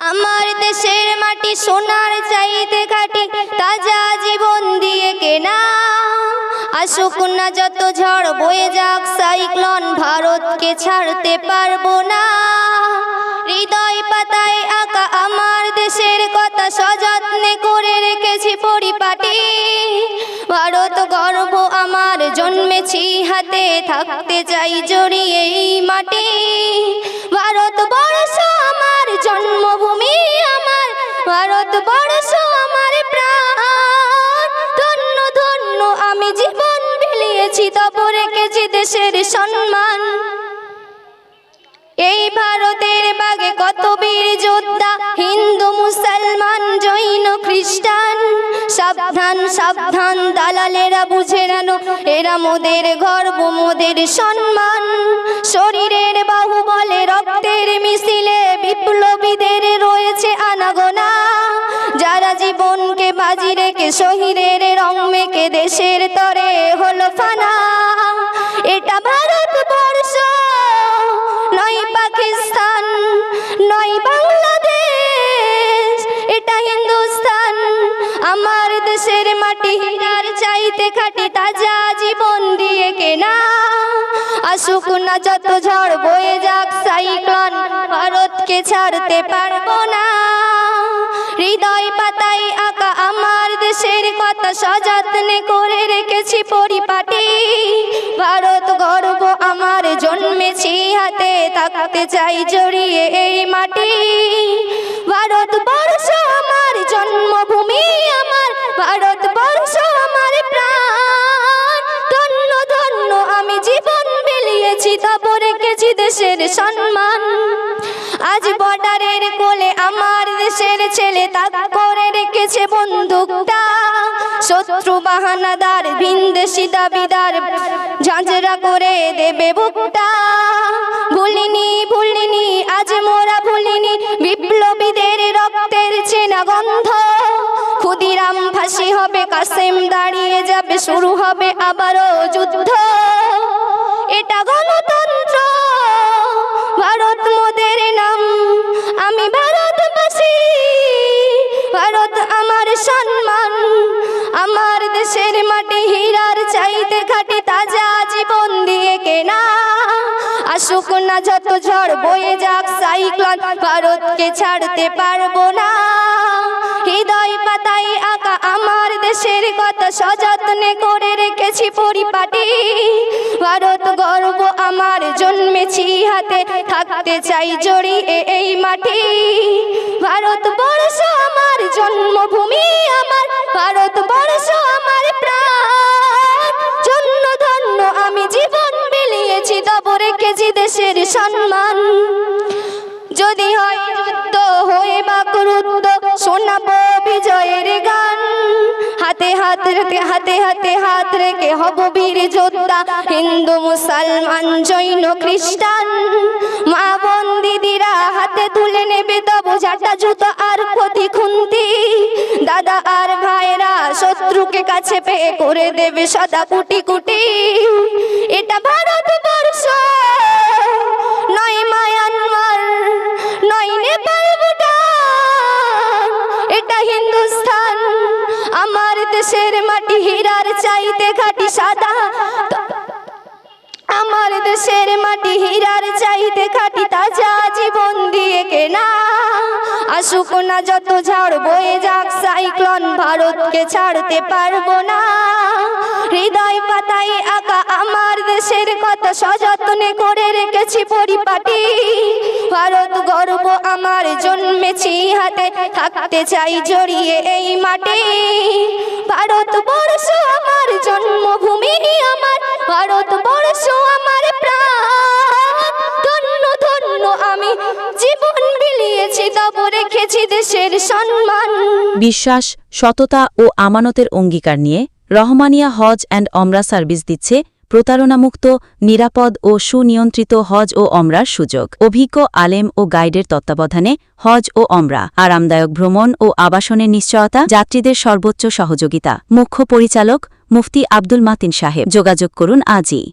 আমার দেশের মাটি সোনার চাইতে খাটি, তাজা জীবন দিয়ে কেনা। আসুক না যত ঝড় বয়ে যাক, সাইক্লন ভারতকে ছাড়তে পারব না। হৃদয় পাতায় আঁকা আমার দেশের কথা সযত্নে করে রেখেছি পরিপাটি। ভারত গর্ব আমার, জন্মেছি হাতে, থাকতে চাই জড়িয়ে এই মাটি। এই ভারতের বাগে কত যোদ্ধা, হিন্দু, মুসলমান, জৈন, খ্রিস্টান। সাবধান সাবধান, দালালেরা বুঝে নেন এরা মোদের গর্ব, মোদের সম্মান। শরীরের বাহুবলে রক্তের মিছিলে শহীদের রং মেখে দেশের তরে হলো ফানা। এটা ভারতবর্ষ, নয় পাকিস্তান, নয় বাংলাদেশ, এটা হিন্দুস্তান। আমার দেশের মাটি হীরার চাইতে খাটি তাজা জীবন দিয়ে কেনা। আসুক না যত ঝড় বয়ে যাক, সাইক্লোন ভারতকে ছাড়তে পারব না। সযত্নে করে রেখেছি পরিপাটি। ভারত গর্ব আমার জন্মেছি হাতে, থাকতে চাই জড়িয়ে এই মাটি। ভারত বর্ষ আমার জন্মভূমি, আমার ভারত বর্ষ আমার প্রাণ। ধন্য ধন্য, আমি জীবন বিলিয়েছি, তব রেখেছি দেশের সম্মান। আজ বর্ডারের কোলে আমার দেশের ছেলে তাক শত্রু বাহানাদার ভিনদেশি দাবিদার ঝাঁঝরা করে দেবে বুকটা। ভুলিনি ভুলিনি, আজ মোরা ভুলিনি বিপ্লবীদের রক্তের চেনা গন্ধ। ক্ষুদিরাম ফাঁসি হবে, কাসেম দাঁড়িয়ে যাবে, শুরু হবে আবারও যুদ্ধ। এটা গণতন্ত্র হীরার চাইতে খাটি তাজা জীবন দিয়ে কেনা। আসুক না যত ঝড় বয়ে যাক সাইক্লোন ভারতকে ছাড়তে পারব না। হৃদয় পাতায় আঁকা আমার দেশের কথা সযত্নে করে রেখেছি পরিপাটি। ভারত গর্ব আমার জন্মেছি হাতে, থাকতে চাই জড়িয়ে এই মাটি। ভারত বর্ষ তব রেখেছি দেশের সম্মান। যদি হয় হয়ে বা হাতে হাত রেখে, হাতে হাতে হাত রেখে হব হিন্দু, মুসলমান, জৈন, খ্রিস্টান। মা বোন দিদিরা হাতে তুলে নেবে তবু ঝাঁটা জুতো আর ক্ষতি খুন্তি। দাদা আর ভাইরা শত্রুকে কাছে পেয়ে করে দেবে সদা কুটি কুটি। এটা ভারতবর্ষ দেশের মাটি হীরার চাইতে খাটি সাদা। আমার দেশের মাটি হীরার চাইতে খাটি তাজা, জীবন দিয়ে কেনা। আসুক না যত ঝাড় বয়ে যাক, সাইক্লন ভারতকে ছাড়তে পারব না। হৃদয় পাতায় আঁকা আমার দেশের কথা সযত্নে করে রেখেছি গর্ব আমার জন্মেছি হাতে, থাকতে চাই জড়িয়ে এই মাটি। ভারত বর্ষ আমার জন্মভূমি, আমার ভারত বর্ষ আমার প্রাণ। ধন্য ধন্য আমি জীবন বিলিয়েছি, তব রেখেছি দেশের সম্মান। বিশ্বাস, সততা ও আমানতের অঙ্গীকার নিয়ে রহমানিয়া হজ অ্যান্ড অমরা সার্ভিস দিচ্ছে প্রতারণামুক্ত, নিরাপদ ও সুনিয়ন্ত্রিত হজ ও অমরার সুযোগ। অভিজ্ঞ, আলেম ও গাইডের তত্ত্বাবধানে হজ ও অমরা, আরামদায়ক ভ্রমণ ও আবাসনের নিশ্চয়তা, যাত্রীদের সর্বোচ্চ সহযোগিতা। মুখ্য পরিচালক, মুফতি আব্দুল মাতিন সাহেব। যোগাযোগ করুন আজই।